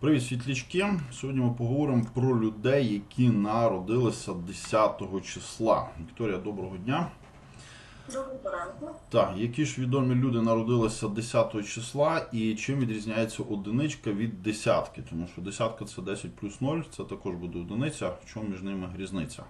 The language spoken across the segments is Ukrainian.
Привіт, світлячки. Сьогодні ми поговоримо про людей, які народилися 10 числа. Вікторія, доброго дня. Доброго ранку. Так, які ж відомі люди народилися 10 числа і чим відрізняється одиничка від десятки? Тому що десятка це 10 плюс 0, це також буде одиниця. В чому між ними різниця?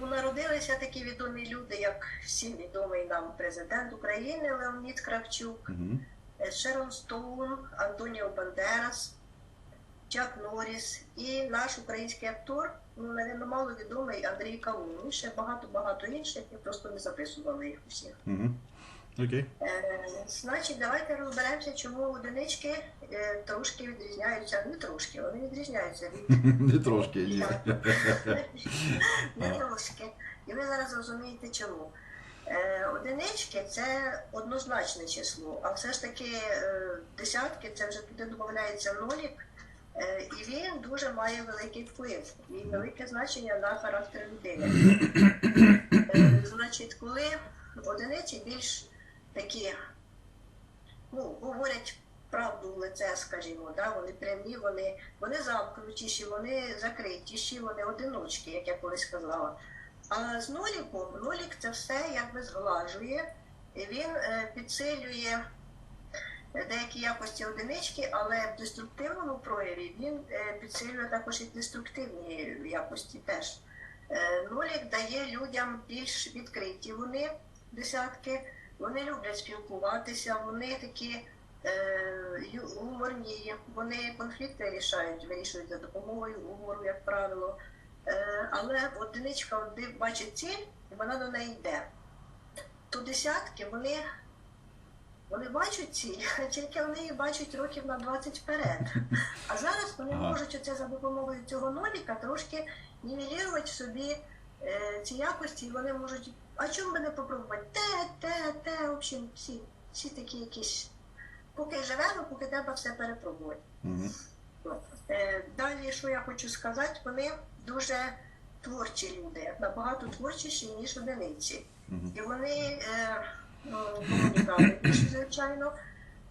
Ну, народилися такі відомі люди, як всім відомий нам президент України Леонід Кравчук, Угу. Е, Шерон Стоун, Антоніо Бандерас, Чак Норріс і наш український актор, ну, навіть мало відомий Андрій Каун. І ще багато-багато інших, я просто не записувала їх усіх. Угу. Окей. Е, значить, давайте розберемося, чому одинички е, трошки відрізняються. Не трошки, вони відрізняються від Не трошки, ні. Не трошки. І ви зараз зрозумієте чому. Е, одинички це однозначне число, а все ж таки е, десятки це вже туди додається нолік, е, і він дуже має великий вплив і велике значення на характер людини. Значить, коли одиниці більш такі, ну, говорять правду в лице, скажімо, да? вони прямі, вони, вони замкнутіші, вони закритіші, вони одиночки, як я колись казала. А з ноліком, нолік це все якби зглажує, і він е, підсилює деякі якості одинички, але в деструктивному прояві він е, підсилює також і деструктивні якості теж. Е, Нолік дає людям більш відкриті вони десятки, вони люблять спілкуватися, вони такі е, гуморні, вони конфлікти рішають, вирішують за допомогою гумору, як правило. Е, але одиничка бачить ціль, і вона до неї йде. То десятки вони, вони бачать ціль, тільки вони її бачать років на 20 вперед. А зараз вони Ага. можуть оце за допомогою цього ноліка трошки нівелірувати в собі е, ці якості, і вони можуть, а чому би не попробувати? Те, те, те, в общем, всі, всі такі якісь. Поки живемо, поки треба все перепробувати. Е, Далі, що я хочу сказати, вони дуже творчі люди, набагато творчіші, ніж одиниці. Угу. І вони е, ну, звичайно.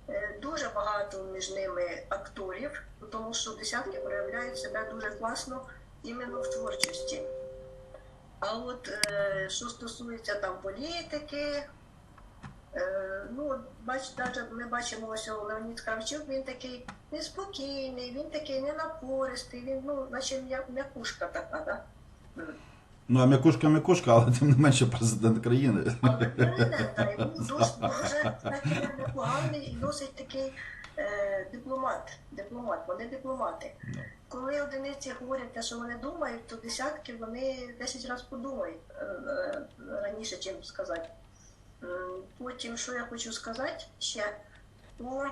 Е, Дуже багато між ними акторів, тому що десятки проявляють себе дуже класно іменно в творчості. А от е, що стосується там політики, ну, бач, навіть ми бачимо ось Леонід Кравчук, він такий неспокійний, він такий ненапористий, він, ну, наче м'якушка така, да? Ну, а м'якушка м'якушка, але тим не менше президент країни. Але президента йому досить дуже такий непоганий і досить такий е, дипломат. Дипломат, вони дипломати. Да. Коли одиниці говорять те, що вони думають, то десятки вони 10 разів подумають е, е, раніше, чим сказати. Потім, що я хочу сказати ще, у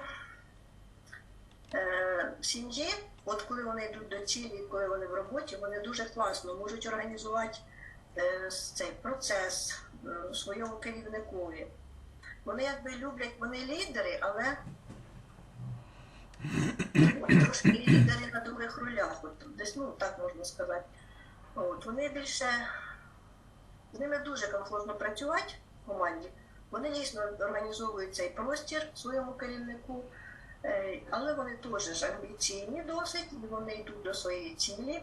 е, сім'ї, от коли вони йдуть до цілі, коли вони в роботі, вони дуже класно можуть організувати е, цей процес е, своєму керівникові. Вони якби люблять, вони лідери, але трошки лідери на других ролях. От, десь, ну так можна сказати. От, вони більше з ними дуже комфортно працювати команді. Вони дійсно організовують цей простір своєму керівнику, е, але вони теж амбіційні досить, вони йдуть до своєї цілі.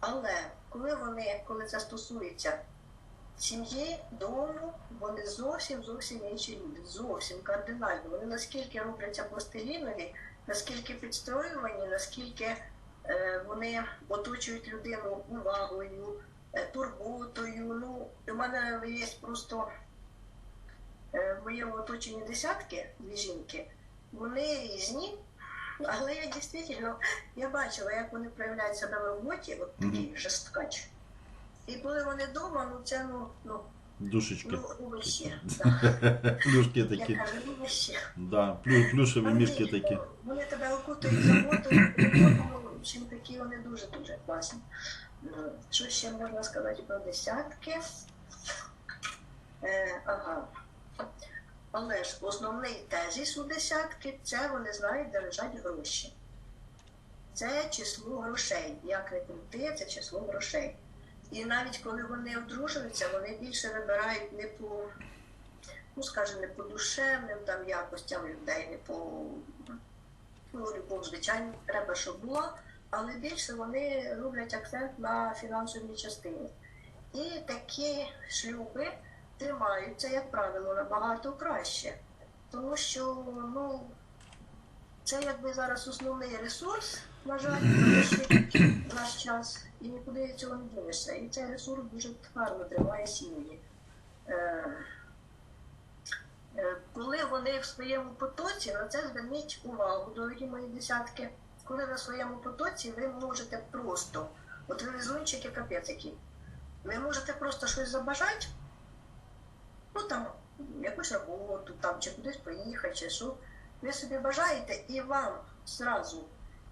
Але коли вони, коли це стосується сім'ї, дому, вони зовсім зовсім інші люди, зовсім кардинально. Вони наскільки робляться пластилінові, наскільки підстроювані, наскільки е, вони оточують людину увагою, е, турботою. Ну, у мене є просто в моєму оточенні десятки дві жінки, вони різні. Але я дійсно я бачила, як вони проявляють себе в роботі, от такі Мгм. жесткач. І коли вони вдома, ну це ну, ну, Душечки. ну. Да. Плюшки Я такі. кажу. Да, плю- плюшеві Вони, мішки такі. ну, Вони тебе окутують заботою, в такі вони дуже-дуже класні. Ну, Що ще можна сказати про десятки? Е, ага. Але ж основний тезіс у десятки це вони знають, де лежать гроші. Це число грошей. Як не крути, це число грошей. І навіть коли вони одружуються, вони більше вибирають не по, ну скажімо, не по душевним там якостям людей, не по Ну, любов, звичайно, треба, щоб була, але більше вони роблять акцент на фінансовій частині. І такі шлюби тримаються, як правило, набагато краще. Тому що ну, це якби зараз основний ресурс, на жаль, в наш час, і нікуди цього не дінешся. І цей ресурс дуже гарно тримає сім'ї. Е, е, коли вони в своєму потоці, на це зверніть увагу, дорогі мої десятки. Коли ви в своєму потоці, ви можете просто, от ви везунчики капець який, ви можете просто щось забажати, ну там якусь роботу, там, чи кудись поїхати, чи що. Ви собі бажаєте, і вам зразу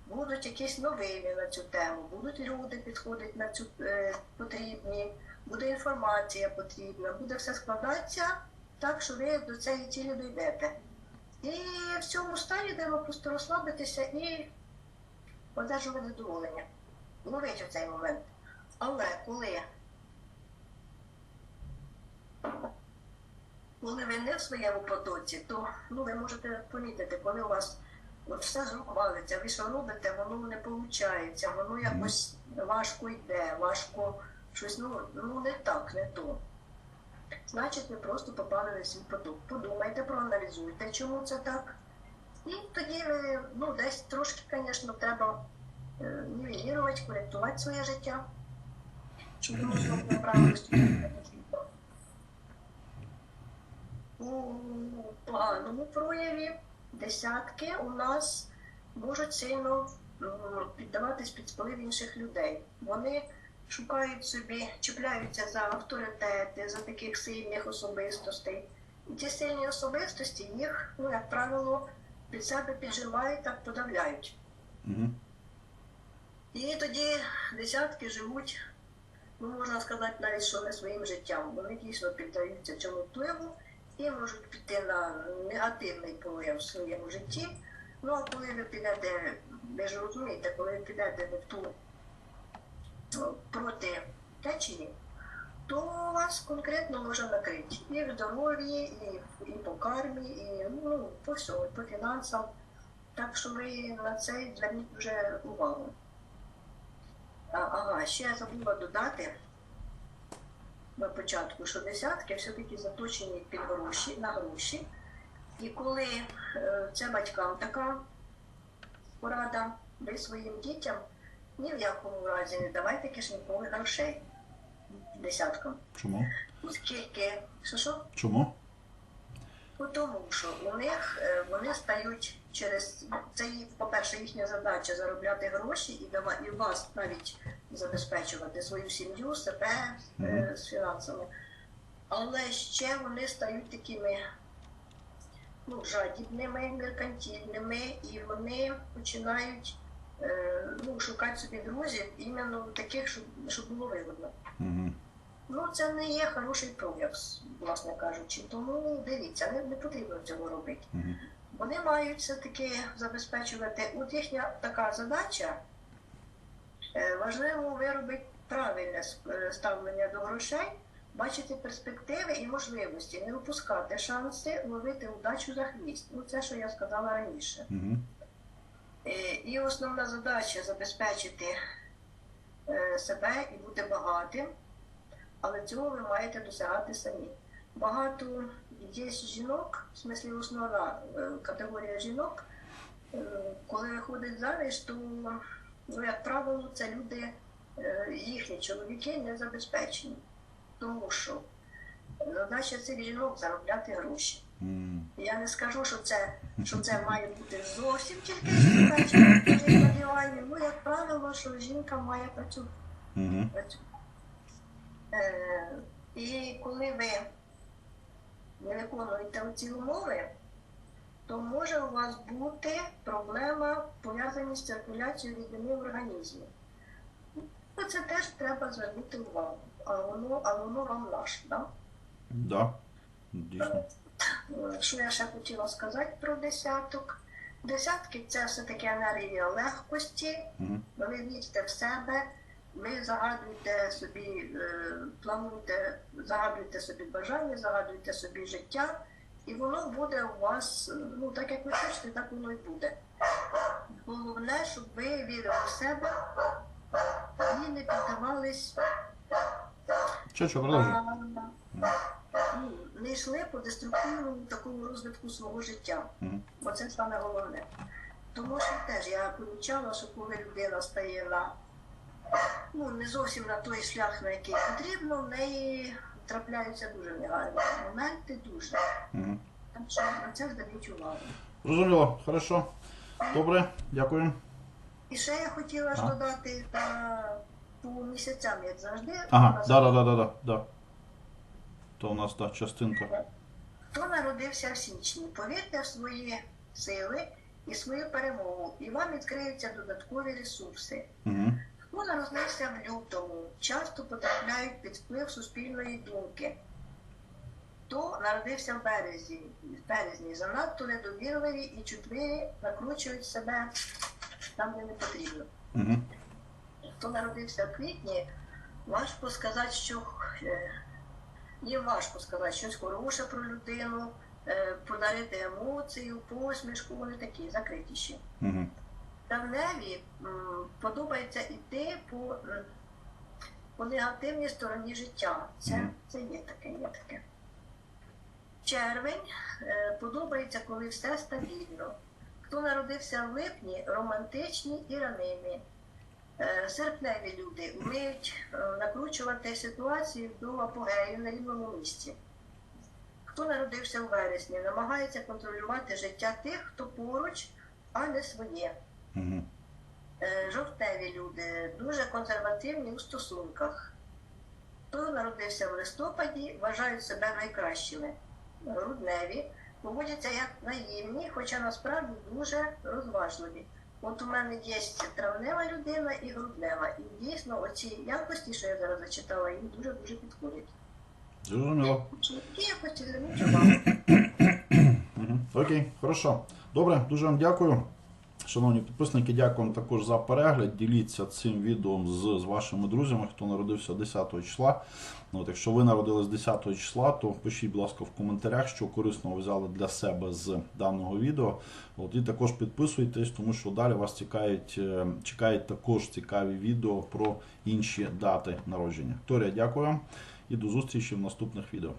будуть якісь новини на цю тему, будуть люди підходити на цю е, потрібні, буде інформація потрібна, буде все складатися так, що ви до цієї цілі дійдете. І в цьому стані треба просто розслабитися і одержувати задоволення. Ловіть в цей момент. Але коли, коли ви не в своєму потоці, то ну, ви можете помітити, коли у вас от все з рук валиться, ви що робите, воно не виходить, воно якось важко йде, важко щось, ну, ну не так, не то. Значить, ви просто попали на свій поток. Подумайте, проаналізуйте, чому це так. І тоді ви, ну, десь трошки, звісно, треба е, нівелірувати, коректувати своє життя. Щоб знову направилось туди. У поганому прояві десятки у нас можуть сильно піддаватись під вплив інших людей. Вони шукають собі, чіпляються за авторитети, за таких сильних особистостей. І ті сильні особистості їх, ну, як правило, під себе піджимають, так подавляють. Угу. І тоді десятки живуть, ну можна сказати, навіть що не своїм життям. Вони дійсно піддаються цьому впливу і можуть піти на негативний прояв в своєму житті. Ну а коли ви підете, ви ж розумієте, коли ви підете в ту проти течії, то вас конкретно може накрити і в здоров'ї, і, і по кармі, і ну, по всьому, по фінансам. Так що ви на це зверніть вже увагу. Ага, ще я забула додати початку, що десятки все-таки заточені під гроші, на гроші. І коли це батькам така порада, ви своїм дітям ні в якому разі не давайте кишенькових грошей десяткам. Чому? Оскільки, що що? Чому? Ну, тому що у них е, вони стають через це, по-перше, їхня задача заробляти гроші і дава і вас навіть забезпечувати свою сім'ю, себе е, з фінансами. Але ще вони стають такими ну, жадібними, меркантильними, і вони починають е, ну, шукати собі друзів іменно таких, щоб, щоб було вигодно. Угу. Ну, це не є хороший прояв, власне кажучи. Тому дивіться, не, не потрібно цього робити. Угу. Вони мають все-таки забезпечувати. От їхня така задача. Е, Важливо виробити правильне е, ставлення до грошей, бачити перспективи і можливості, не випускати шанси ловити удачу за хвіст. Ну, це, що я сказала раніше. Угу. І основна задача забезпечити себе і бути багатим, але цього ви маєте досягати самі. Багато є жінок, в смислі основна категорія жінок, коли виходять заміж, то, ну, як правило, це люди, е, їхні чоловіки не забезпечені. Тому що задача цих жінок заробляти гроші. Я не скажу, що це, що це має бути зовсім тільки жінка, чи тільки. Ну, як правило, що жінка має працювати. Угу. Е, і коли ви не виконуєте ці умови, то може у вас бути проблема пов'язана з циркуляцією рідини в організмі. Це теж треба звернути увагу. А воно, а воно вам наше. Да? Да. Е, Що я ще хотіла сказати про десяток? Десятки це все-таки енергія легкості, Угу. ви вірите в себе, ви загадуєте собі, е, плануєте, загадуєте собі бажання, загадуєте собі життя, і воно буде у вас, е, ну так як ви хочете, так воно і буде. головне, щоб ви вірили в себе і не піддавались, Що, що, продовжуй. ну, не йшли по деструктивному такому розвитку свого життя. Бо це саме головне. Тому що теж я помічала, що коли людина стає на ну, не зовсім на той шлях, на який потрібно, в неї трапляються дуже негарні моменти, дуже. Мгм. Так що на це зверніть увагу. Зрозуміло, хорошо. Добре, дякую. І ще я хотіла ж Ага. додати та, по місяцям, як завжди. Ага, да, да, да, да, да, да. То у нас та частинка. Хто народився в січні, повірте в свої сили і свою перемогу, і вам відкриються додаткові ресурси. Угу. Народився в лютому, часто потрапляють під вплив суспільної думки. Хто народився в березні, в березні, занадто недовірливі і чутливі, накручують себе там, де не потрібно. Угу. Хто народився в квітні, важко сказати, що е, їм важко сказати щось хороше про людину, е, подарити емоцію, посмішку, вони такі закритіші. Угу. Травневі м, подобається йти по, по негативній стороні життя. Це, це є таке, є таке. Червень е, подобається, коли все стабільно. Хто народився в липні, романтичні і ранимі. Е, Серпневі люди вміють е, накручувати ситуацію до апогею на рівному місці. Хто народився в вересні, намагається контролювати життя тих, хто поруч, а не своє. Угу. Е, люди дуже консервативні у стосунках. Хто народився в листопаді, вважають себе найкращими. Грудневі поводяться як наївні, хоча насправді дуже розважливі. От у мене є травнева людина і груднева. І дійсно оці якості, що я зараз зачитала, їм дуже-дуже підходять. Зрозуміло. Якості зверніть увагу. Окей, хорошо. Добре, дуже вам дякую. Шановні підписники, дякую вам також за перегляд. Діліться цим відео з, з вашими друзями, хто народився 10 числа. Ну, От, якщо ви народились 10 числа, то пишіть, будь ласка, в коментарях, що корисного взяли для себе з даного відео. От, і також підписуйтесь, тому що далі вас чекають, е, чекають також цікаві відео про інші дати народження. Торія, дякую вам і до зустрічі в наступних відео.